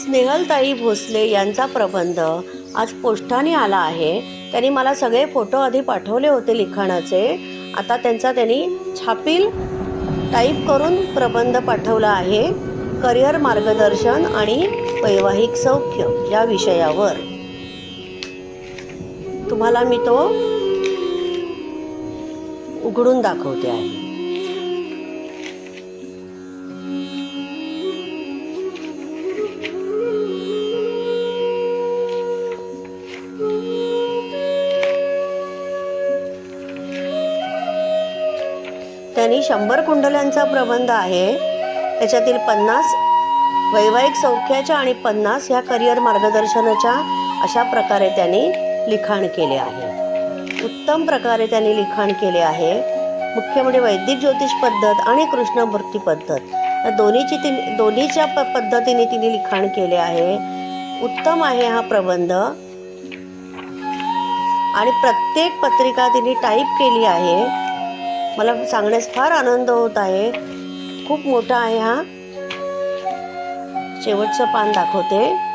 स्नेहलताई भोसले यांचा प्रबंध आज पोस्टाने आला आहे. त्यांनी मला सगळे फोटो आधी पाठवले होते लिखाणाचे. आता त्यांचा त्यांनी छापील टाईप करून प्रबंध पाठवला आहे. करिअर मार्गदर्शन आणि वैवाहिक सौख्य या विषयावर. तुम्हाला मी तो उघडून दाखवते आहे. त्यांनी शंभर कुंडल्यांचा प्रबंध आहे. त्याच्यातील पन्नास वैवाहिक सौख्याच्या आणि पन्नास ह्या करिअर मार्गदर्शनाच्या अशा प्रकारे त्यांनी लिखाण केले आहे. उत्तम प्रकारे त्यांनी लिखाण केले आहे. मुख्य म्हणजे वैदिक ज्योतिष पद्धत आणि कृष्णमूर्ती पद्धत. या दोन्हीची ती दोन्हीच्या प पद्धतीने तिने लिखाण केले आहे. उत्तम आहे हा प्रबंध. आणि प्रत्येक पत्रिका तिने टाईप केली आहे. मला सांगण्यास फार आनंद होत आहे. खूप मोठा आहे हा. शेवटचं पान दाखवते.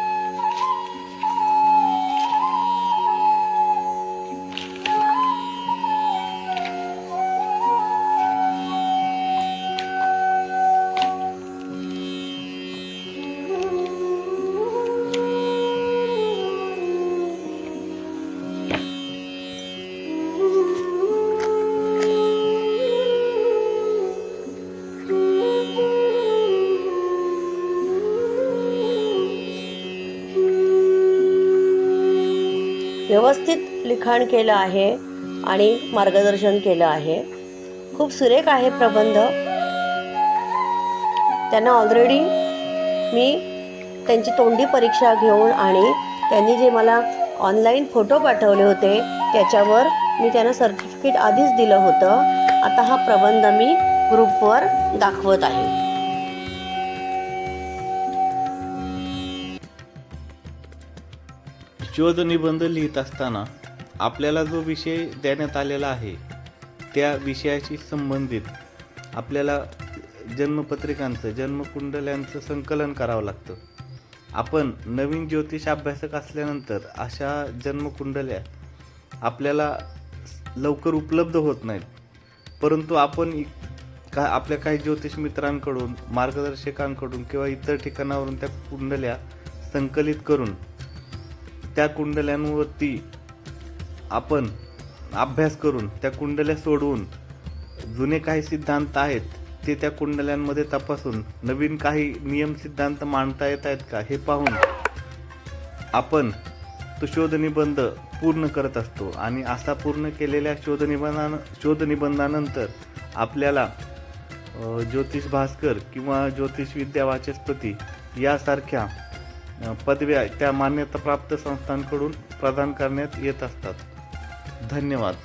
व्यवस्थित लिखाण केलं आहे आणि मार्गदर्शन केलं आहे. खूप सुरेख आहे प्रबंध. त्यांना ऑलरेडी मी त्यांची तोंडी परीक्षा घेऊन आणि त्यांनी जे मला ऑनलाईन फोटो पाठवले होते त्याच्यावर मी त्यांना सर्टिफिकेट आधीच दिलं होतं. आता हा प्रबंध मी ग्रुपवर दाखवत आहे. शोध निबंध लिहित असताना आपल्याला जो विषय देण्यात आलेला आहे त्या विषयाशी संबंधित आपल्याला जन्मपत्रिकांचं जन्मकुंडल्यांचं संकलन करावं लागतं. आपण नवीन ज्योतिष अभ्यासक असल्यानंतर अशा जन्मकुंडल्या आपल्याला लवकर उपलब्ध होत नाहीत. परंतु आपण का आपल्या काही ज्योतिष मित्रांकडून मार्गदर्शकांकडून किंवा इतर ठिकाणावरून त्या कुंडल्या संकलित करून त्या कुंडल्यांवरती आपण अभ्यास करून त्या कुंडल्या सोडवून जुने काही सिद्धांत आहेत ते त्या कुंडल्यांमध्ये तपासून नवीन काही नियम सिद्धांत मांडता येत आहेत का हे पाहून आपण तो शोधनिबंध पूर्ण करत असतो. आणि असा पूर्ण केलेल्या शोधनिबंधान शोधनिबंधानंतर आपल्याला ज्योतिष भास्कर किंवा ज्योतिष विद्या वाचस्पती यासारख्या पदव्या त्या मान्यताप्राप्त संस्थांकडून प्रदान करण्यात येत असतात. धन्यवाद.